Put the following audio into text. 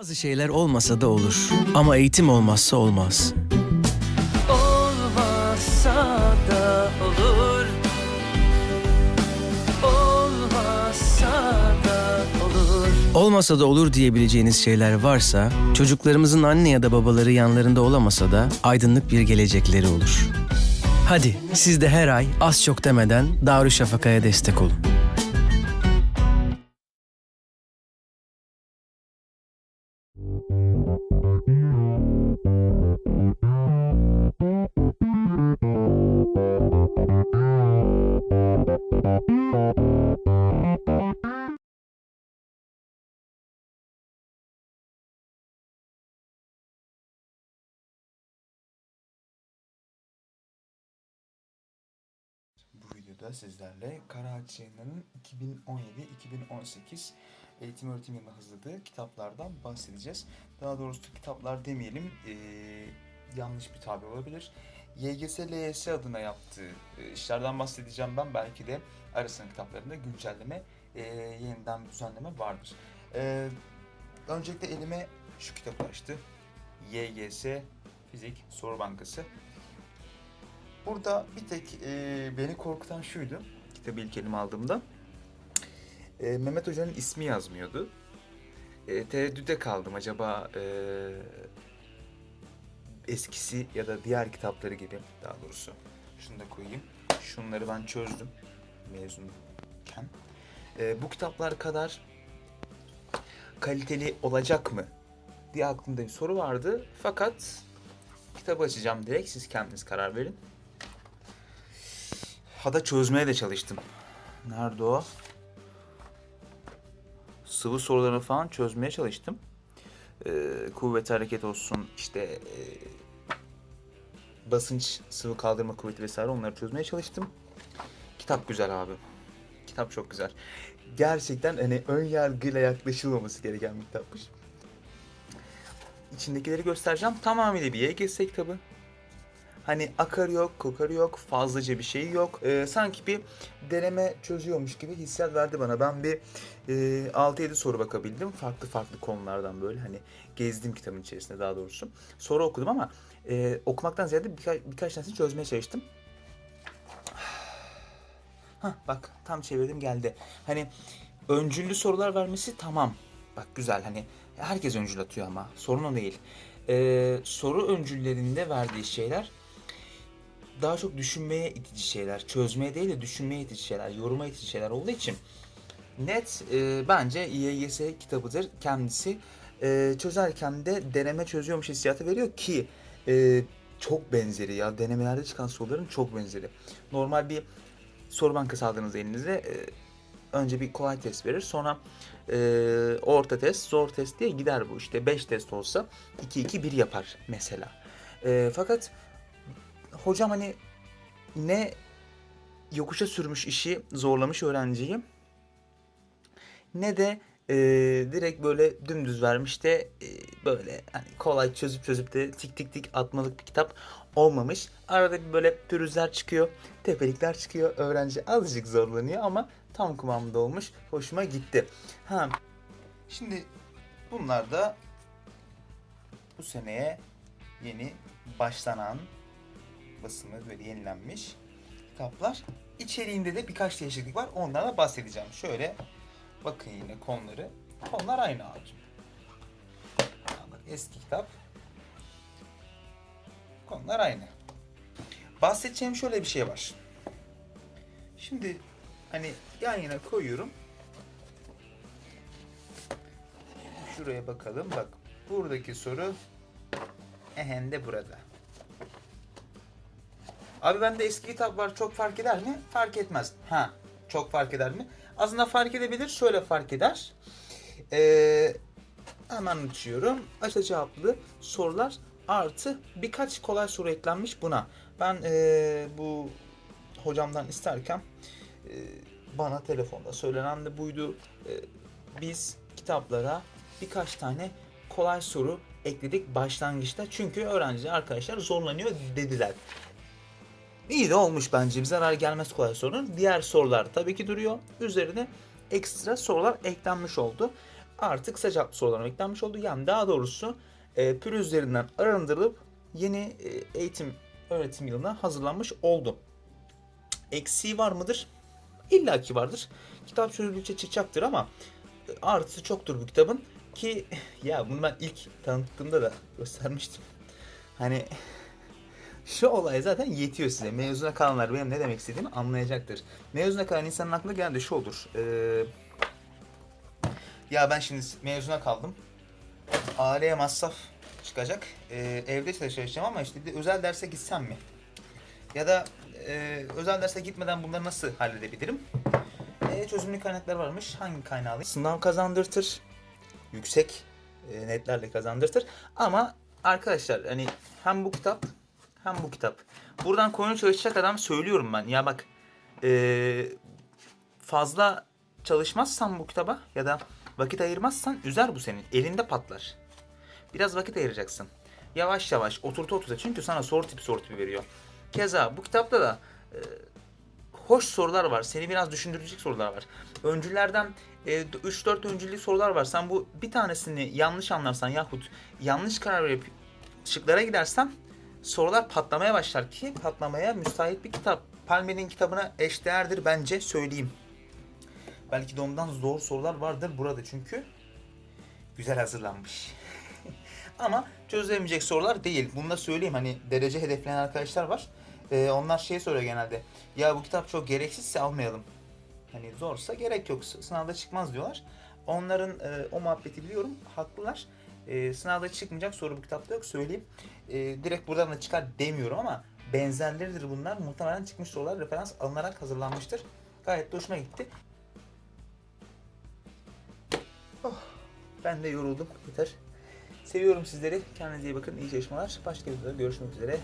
Bazı şeyler olmasa da olur ama eğitim olmazsa olmaz. Olmazsa da olur Olmazsa da olur Olmasa da olur diyebileceğiniz şeyler varsa, çocuklarımızın anne ya da babaları yanlarında olamasa da aydınlık bir gelecekleri olur. Hadi siz de her ay az çok demeden Darüşşafaka'ya destek olun. Videoda sizlerle Karaağaç Yayınları'nın 2017-2018 eğitim öğretim yılına hazırladığı kitaplardan bahsedeceğiz. Daha doğrusu kitaplar demeyelim, eee, yanlış bir tabir olabilir. YGS, LYS adına yaptığı e, işlerden bahsedeceğim ben. Belki de arasının kitaplarında güncelleme, eee, yeniden bir düzenleme vardır. Eee, öncelikle elime şu kitabı açtı. YGS Fizik Soru Bankası. Burada bir tek e, beni korkutan şuydu. Kitabı ilk elime aldığımda. E, Mehmet Hoca'nın ismi yazmıyordu. E, tereddüde kaldım. Acaba e, eskisi ya da diğer kitapları gibi daha doğrusu. Şunu da koyayım. Şunları ben çözdüm mezunken. E, bu kitaplar kadar kaliteli olacak mı diye aklımda bir soru vardı. Fakat kitabı açacağım direkt. Siz kendiniz karar verin. Hada çözmeye de çalıştım. Nerede o? Sıvı sorularını falan çözmeye çalıştım. Ee, kuvvet hareket olsun, işte e, basınç, sıvı kaldırma kuvveti vesaire onları çözmeye çalıştım. Kitap güzel abi. Kitap çok güzel. Gerçekten hani ön yargıyla yaklaşılmaması gereken bir kitapmış. İçindekileri göstereceğim. Tamamıyla bir YGS kitabı. Hani akarı yok, kokarı yok, fazlaca bir şey yok. Ee, sanki bir deneme çözüyormuş gibi hissiyat verdi bana. Ben bir e, 6-7 soru bakabildim. Farklı farklı konulardan böyle hani gezdim kitabın içerisinde daha doğrusu. Soru okudum ama e, okumaktan ziyade birka- birkaç tanesini çözmeye çalıştım. Hah bak tam çevirdim geldi. Hani öncüllü sorular vermesi tamam. Bak güzel hani herkes öncül atıyor ama sorun o değil. Ee, soru öncüllerinde verdiği şeyler daha çok düşünmeye itici şeyler. Çözmeye değil de düşünmeye itici şeyler, yoruma itici şeyler olduğu için net e, bence YGS kitabıdır kendisi. E, çözerken de deneme çözüyormuş hissiyatı veriyor ki e, çok benzeri ya denemelerde çıkan soruların çok benzeri. Normal bir soru bankası aldığınız elinize e, önce bir kolay test verir sonra e, orta test, zor test diye gider bu. İşte 5 test olsa 2-2-1 yapar mesela. E, fakat hocam hani ne yokuşa sürmüş işi zorlamış öğrenciyi ne de e, direkt böyle dümdüz vermiş de e, böyle hani kolay çözüp çözüp de tik tik tik atmalık bir kitap olmamış. Arada bir böyle pürüzler çıkıyor, tepelikler çıkıyor. Öğrenci azıcık zorlanıyor ama tam kıvamında olmuş. Hoşuma gitti. Ha. Şimdi bunlar da bu seneye yeni başlanan basımı böyle yenilenmiş kitaplar. İçeriğinde de birkaç değişiklik var. Ondan da bahsedeceğim. Şöyle bakın yine konuları. Konular aynı. Ha, Bak eski kitap. Konular aynı. Bahsedeceğim şöyle bir şey var. Şimdi hani yan yana koyuyorum. Şuraya bakalım. Bak buradaki soru ehen de burada. Abi bende eski kitap var çok fark eder mi? Fark etmez. Ha çok fark eder mi? Aslında fark edebilir. Şöyle fark eder. Ee, hemen açıyorum. Açı cevaplı sorular artı birkaç kolay soru eklenmiş buna. Ben ee, bu hocamdan isterken ee, bana telefonda söylenen de buydu. Ee, biz kitaplara birkaç tane kolay soru ekledik başlangıçta. Çünkü öğrenciler arkadaşlar zorlanıyor dediler. İyi de olmuş bence. Bir zarar gelmez kolay sorunun. Diğer sorular tabii ki duruyor. Üzerine ekstra sorular eklenmiş oldu. artık cevaplı sorularına eklenmiş oldu. Yani daha doğrusu e, pürüzlerinden arındırılıp yeni e, eğitim öğretim yılına hazırlanmış oldu. Eksiği var mıdır? İlla ki vardır. Kitap çözüldükçe çıkacaktır ama artısı çoktur bu kitabın ki ya bunu ben ilk tanıttığımda da göstermiştim. Hani şu olay zaten yetiyor size. Mezuna kalanlar benim ne demek istediğimi anlayacaktır. Mezuna kalan insanın aklına genelde şu olur. Ee, ya ben şimdi mezuna kaldım. Aileye masraf çıkacak. Ee, evde çalışacağım ama işte de özel derse gitsem mi? Ya da e, özel derse gitmeden bunları nasıl halledebilirim? E, çözümlü kaynaklar varmış. Hangi kaynağı alayım? Sınav kazandırtır. Yüksek e, netlerle kazandırtır. Ama arkadaşlar hani hem bu kitap hem bu kitap. Buradan konu çalışacak adam söylüyorum ben. Ya bak e, fazla çalışmazsan bu kitaba ya da vakit ayırmazsan üzer bu senin. Elinde patlar. Biraz vakit ayıracaksın. Yavaş yavaş oturtu oturtu. Çünkü sana soru tipi soru tipi veriyor. Keza bu kitapta da e, hoş sorular var. Seni biraz düşündürecek sorular var. Öncülerden e, 3-4 öncüllü sorular var. Sen bu bir tanesini yanlış anlarsan yahut yanlış karar verip şıklara gidersen sorular patlamaya başlar ki patlamaya müsait bir kitap. Palme'nin kitabına eşdeğerdir bence söyleyeyim. Belki de ondan zor sorular vardır burada çünkü güzel hazırlanmış. Ama çözülemeyecek sorular değil. Bunu da söyleyeyim hani derece hedefleyen arkadaşlar var. Ee, onlar şey soruyor genelde. Ya bu kitap çok gereksizse almayalım. Hani zorsa gerek yok. Sınavda çıkmaz diyorlar. Onların e, o muhabbeti biliyorum. Haklılar. E, sınavda çıkmayacak soru bu kitapta yok söyleyeyim. E, direkt buradan da çıkar demiyorum ama benzerleridir bunlar. Muhtemelen çıkmış sorular referans alınarak hazırlanmıştır. Gayet de hoşuma gitti. Oh, ben de yoruldum. Yeter. Seviyorum sizleri. Kendinize iyi bakın. İyi çalışmalar. Başka videoda görüşmek üzere.